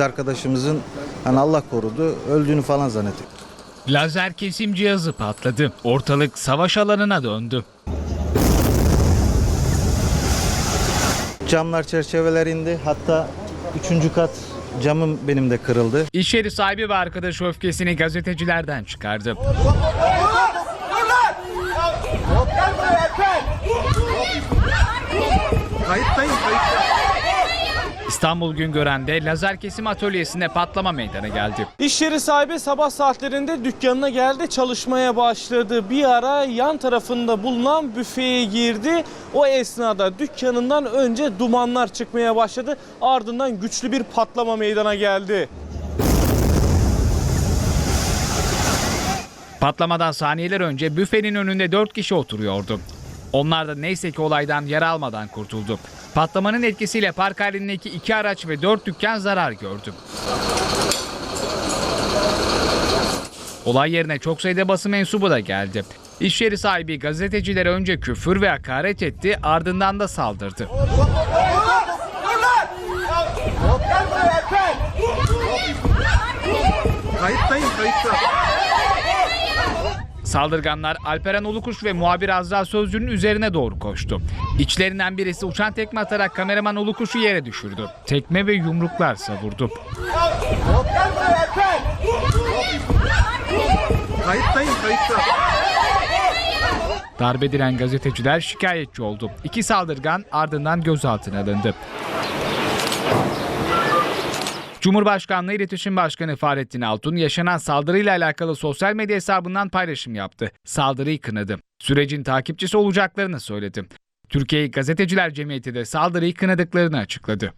Arkadaşımızın hani Allah korudu öldüğünü falan zannettik. Lazer kesim cihazı patladı. Ortalık savaş alanına döndü. Camlar çerçeveler indi. Hatta üçüncü kat camım benim de kırıldı. İş yeri sahibi ve arkadaşı öfkesini gazetecilerden çıkardı. İstanbul Güngören'de lazer kesim atölyesinde patlama meydana geldi. İş yeri sahibi sabah saatlerinde dükkanına geldi çalışmaya başladı. Bir ara yan tarafında bulunan büfeye girdi. O esnada dükkanından önce dumanlar çıkmaya başladı. Ardından güçlü bir patlama meydana geldi. Patlamadan saniyeler önce büfenin önünde 4 kişi oturuyordu. Onlar da neyse ki olaydan yara almadan kurtuldu. Patlamanın etkisiyle park halindeki iki araç ve 4 dükkan zarar gördü. Olay yerine çok sayıda basın mensubu da geldi. İş yeri sahibi gazetecilere önce küfür ve hakaret etti ardından da saldırdı. Saldırganlar Alperen Ulukuş ve muhabir Azra Sözcü'nün üzerine doğru koştu. İçlerinden birisi uçan tekme atarak kameraman Ulukuş'u yere düşürdü. Tekme ve yumruklar savurdu. Darbe edilen gazeteciler şikayetçi oldu. İki saldırgan ardından gözaltına alındı. Cumhurbaşkanlığı İletişim Başkanı Fahrettin Altun yaşanan saldırıyla alakalı sosyal medya hesabından paylaşım yaptı. Saldırıyı kınadı. Sürecin takipçisi olacaklarını söyledi. Türkiye Gazeteciler Cemiyeti de saldırıyı kınadıklarını açıkladı.